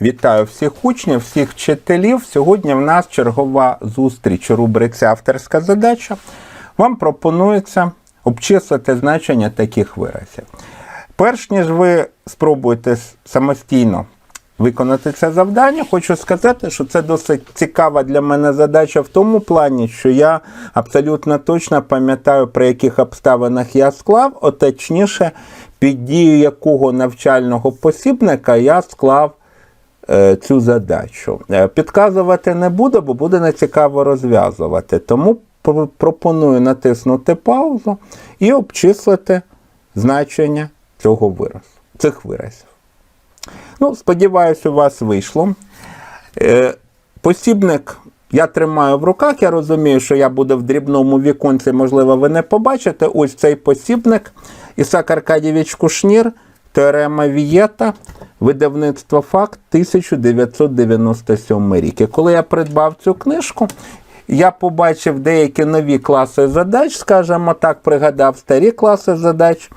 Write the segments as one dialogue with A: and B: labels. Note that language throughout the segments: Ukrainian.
A: Вітаю всіх учнів, всіх вчителів. Сьогодні в нас чергова зустріч у рубриці Авторська задача. Вам пропонується обчислити значення таких виразів. Перш ніж ви спробуєте самостійно виконати це завдання, хочу сказати, що це досить цікава для мене задача в тому плані, що я абсолютно точно пам'ятаю, при яких обставинах я склав, а точніше, під дією якого навчального посібника я склав цю задачу. Е, Підказувати не буду, бо буде нецікаво розв'язувати. Тому пропоную натиснути паузу і обчислити значення цього виразу, цих виразів. Ну, сподіваюся, у вас вийшло. Е, Посібник я тримаю в руках. Я розумію, що я буду в дрібному віконці, можливо, ви не побачите. Ось цей посібник. Ісак Аркадійович Кушнір, Теорема Вієта, видавництво Факт 1997 рік. І коли я придбав цю книжку, я побачив деякі нові класи задач, скажімо так, пригадав старі класи задач.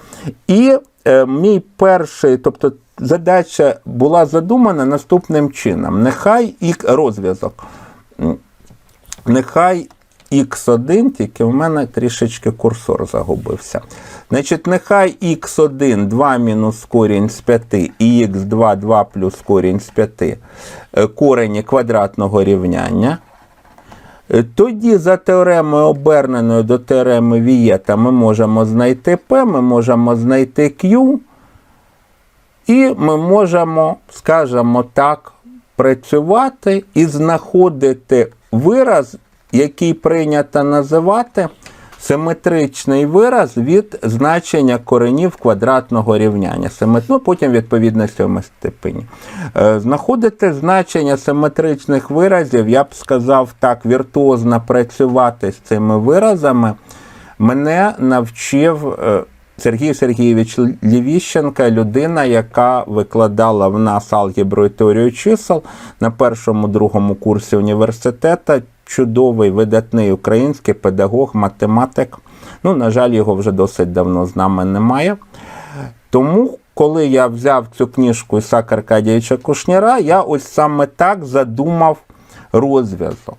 A: І е, мій перший, тобто задача була задумана наступним чином: нехай і розв'язок. Нехай x1, тільки в мене трішечки курсор загубився. Значить, нехай x1 2 мінус корінь з 5 і x2 2 плюс корінь з 5 е, корені квадратного рівняння. Е, Тоді за теоремою оберненою до теореми Вієта ми можемо знайти P, ми можемо знайти Q, і ми можемо, скажімо так, працювати і знаходити вираз, який прийнято називати симетричний вираз від значення коренів квадратного рівняння. Ну, потім відповідно сьомій степені. Е, Знаходити значення симетричних виразів, я б сказав так, віртуозно працювати з цими виразами, мене навчив. е, Сергій Сергійович Лівіщенка, людина, яка викладала в нас алгебру і теорію чисел на першому другому курсі університету. Чудовий видатний український педагог, математик. Ну, на жаль, його вже досить давно з нами немає. Тому, коли я взяв цю книжку Ісака Аркадійовича Кушніра, я ось саме так задумав розв'язок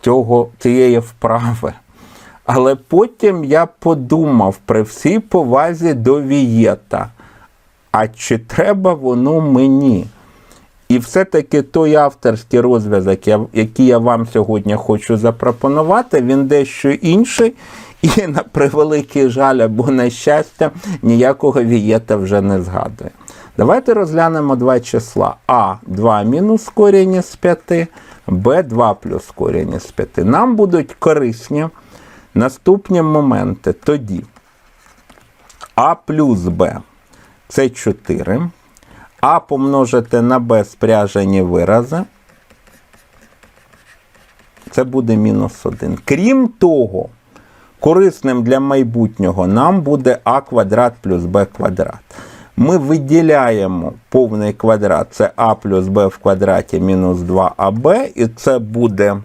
A: цього, цієї вправи. Але потім я подумав при всій повазі до Вієта, а чи треба воно мені? І все-таки той авторський розв'язок, який я вам сьогодні хочу запропонувати, він дещо інший. І на превеликий жаль або на щастя, ніякого вієта вже не згадує. Давайте розглянемо два числа. А 2 мінус корінь із 5, Б 2 плюс корінь із 5. Нам будуть корисні наступні моменти. Тоді А плюс Б це 4. А помножити на Б спряжені вирази. Це буде мінус 1. Крім того, корисним для майбутнього нам буде а квадрат плюс b квадрат. Ми виділяємо повний квадрат, це а плюс b в квадраті мінус 2аб, і це буде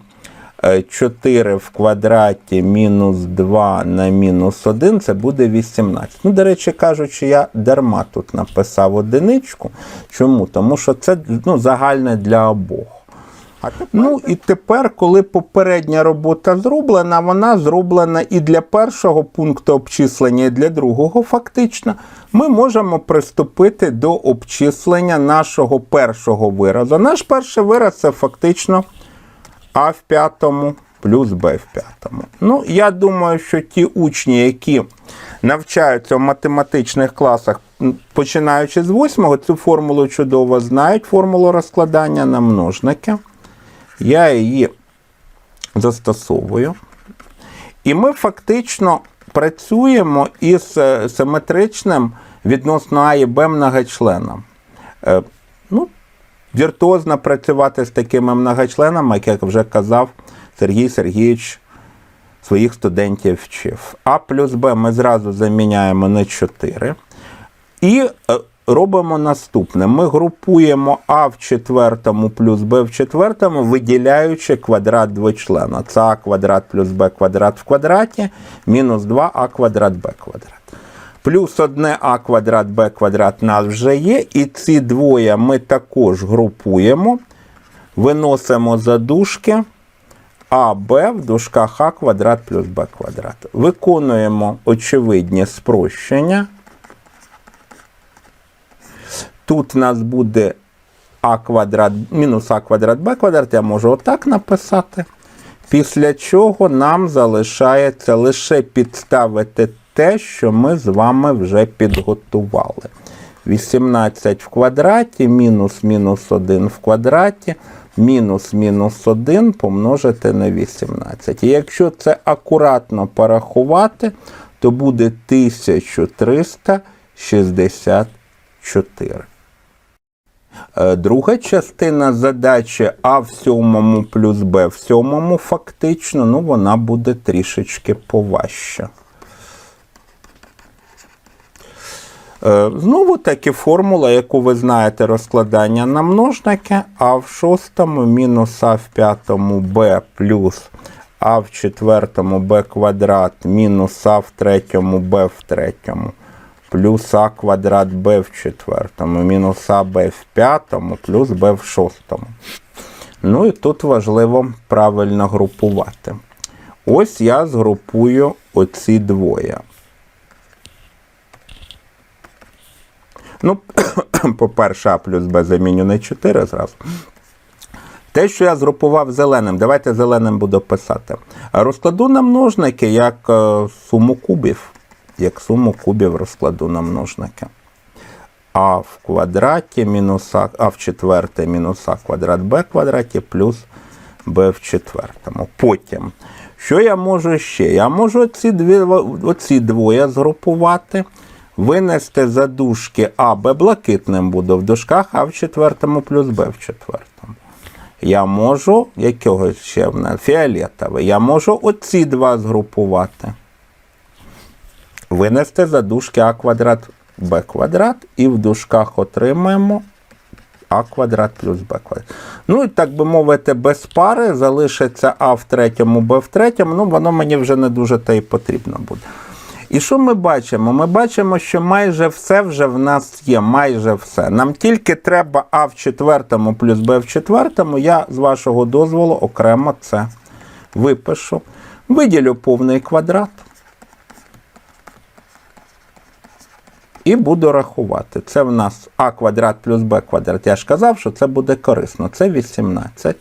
A: 4 в квадраті мінус 2 на мінус 1, це буде 18. Ну, до речі кажучи, я дарма тут написав одиничку. Чому? Тому що це ну, загальне для обох. А тепер... Ну і тепер, коли попередня робота зроблена, вона зроблена і для першого пункту обчислення, і для другого, фактично, ми можемо приступити до обчислення нашого першого виразу. Наш перший вираз це фактично А в п'ятому плюс Б в п'ятому. Ну, я думаю, що ті учні, які навчаються в математичних класах, починаючи з восьмого, цю формулу чудово знають, формулу розкладання на множники. Я її застосовую. І ми фактично працюємо із е, симетричним відносно А і Б многочленом. Віртуозно працювати з такими многочленами, як вже казав, Сергій Сергійович своїх студентів вчив. А плюс Б ми зразу заміняємо на 4. І е, робимо наступне: ми групуємо А в четвертому плюс Б в четвертому, виділяючи квадрат двочлена. Це А квадрат плюс Б квадрат в квадраті, мінус 2а квадрат Б квадрат. Плюс одне а квадрат, б квадрат у нас вже є. І ці двоє ми також групуємо. Виносимо за дужки. А, Б в дужках А квадрат плюс Б квадрат. Виконуємо очевидні спрощення. Тут у нас буде А квадрат мінус А квадрат Б квадрат. Я можу отак написати. Після чого нам залишається лише підставити те, що ми з вами вже підготували. 18 в квадраті, мінус мінус 1 в квадраті, мінус мінус 1 помножити на 18. І якщо це акуратно порахувати, то буде 1364. Е, Друга частина задачі А в сьомому плюс Б в сьомому фактично, ну вона буде трішечки поважча. Е, Знову таки формула, яку ви знаєте, розкладання на множники, а в шостому мінус а в п'ятому b плюс а в четвертому b квадрат мінус а в третьому b в третьому плюс а квадрат b в четвертому мінус а b в п'ятому плюс b в шостому. Ну і тут важливо правильно групувати. Ось я згрупую оці двоє. Ну, по-перше, А плюс Б заміню на 4 зразу. Те, що я згрупував зеленим, давайте зеленим буду писати. Розкладу на множники як е, суму кубів. Як суму кубів розкладу на множники. А в квадраті мінус А, а в четверте мінус А квадрат Б квадраті плюс Б в четвертому. Потім, що я можу ще? Я можу оці, дві, оці двоє згрупувати, винести за дужки А, Б блакитним буду в дужках, А в четвертому плюс Б в четвертому. Я можу, якого ще в нас, фіолетовий, я можу оці два згрупувати. Винести за дужки А квадрат Б квадрат і в дужках отримаємо А квадрат плюс Б квадрат. Ну і так би мовити, без пари залишиться А в третьому, Б в третьому, ну воно мені вже не дуже та й потрібно буде. І що ми бачимо? Ми бачимо, що майже все вже в нас є, майже все. Нам тільки треба А в четвертому плюс Б в четвертому. Я з вашого дозволу окремо це випишу. Виділю повний квадрат. І буду рахувати. Це в нас А квадрат плюс Б квадрат. Я ж казав, що це буде корисно. Це 18.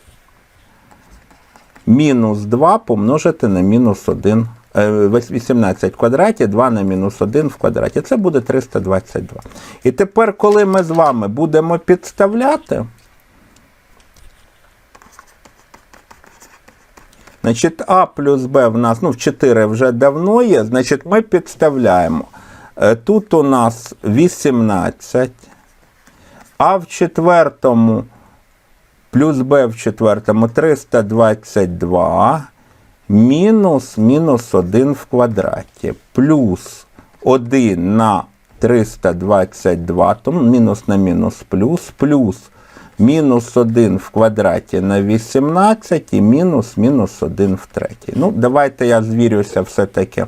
A: Мінус 2 помножити на мінус 1. Е, 18 в квадраті, 2 на мінус 1 в квадраті. Це буде 322. І тепер, коли ми з вами будемо підставляти, значить А плюс Б в нас, ну, в 4 вже давно є, значить ми підставляємо. Е, Тут у нас 18, а в четвертому плюс b в четвертому 322, мінус мінус 1 в квадраті, плюс 1 на 322, тому мінус на мінус плюс, плюс мінус 1 в квадраті на 18 і мінус мінус 1 в третій. Ну, давайте я звірюся все-таки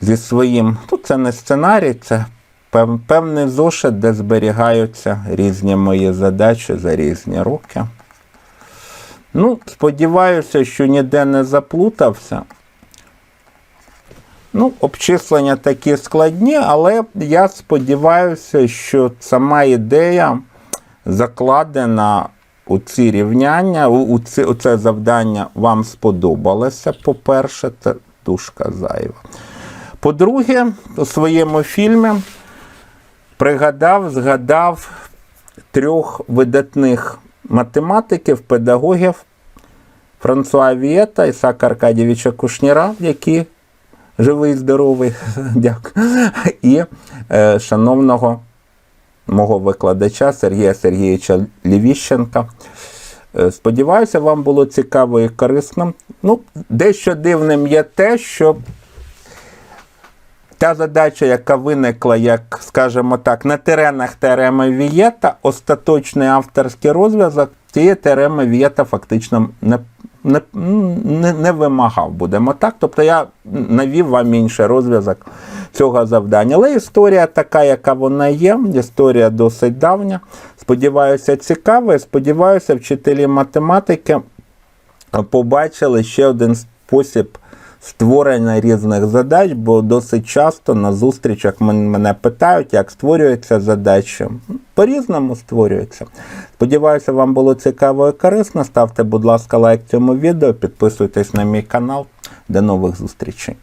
A: зі своїм. Тут це не сценарій, це певний зошит, де зберігаються різні мої задачі за різні роки. Ну, сподіваюся, що ніде не заплутався. Ну, обчислення такі складні, але я сподіваюся, що сама ідея закладена у ці рівняння, у, ці, у це завдання вам сподобалося. По-перше, це дужка зайва. По-друге, у своєму фільмі пригадав, згадав трьох видатних математиків, педагогів Франсуа Вієта, Ісака Аркадійовича Кушніра, які живий, здоровий, дякую, і е, шановного мого викладача Сергія Сергійовича Лівіщенка. Е, Сподіваюся, вам було цікаво і корисно. Ну, дещо дивним є те, що та задача, яка виникла, як, скажімо так, на теренах теореми Вієта, остаточний авторський розв'язок цієї теореми Вієта фактично не, не, не, не вимагав, будемо так. Тобто я навів вам інший розв'язок цього завдання. Але історія така, яка вона є, історія досить давня. Сподіваюся, цікава. І Сподіваюся, вчителі математики побачили ще один спосіб створення різних задач, бо досить часто на зустрічах мене питають, як створюються задачі. По-різному створюються. Сподіваюся, вам було цікаво і корисно. Ставте, будь ласка, лайк цьому відео, підписуйтесь на мій канал. До нових зустрічей.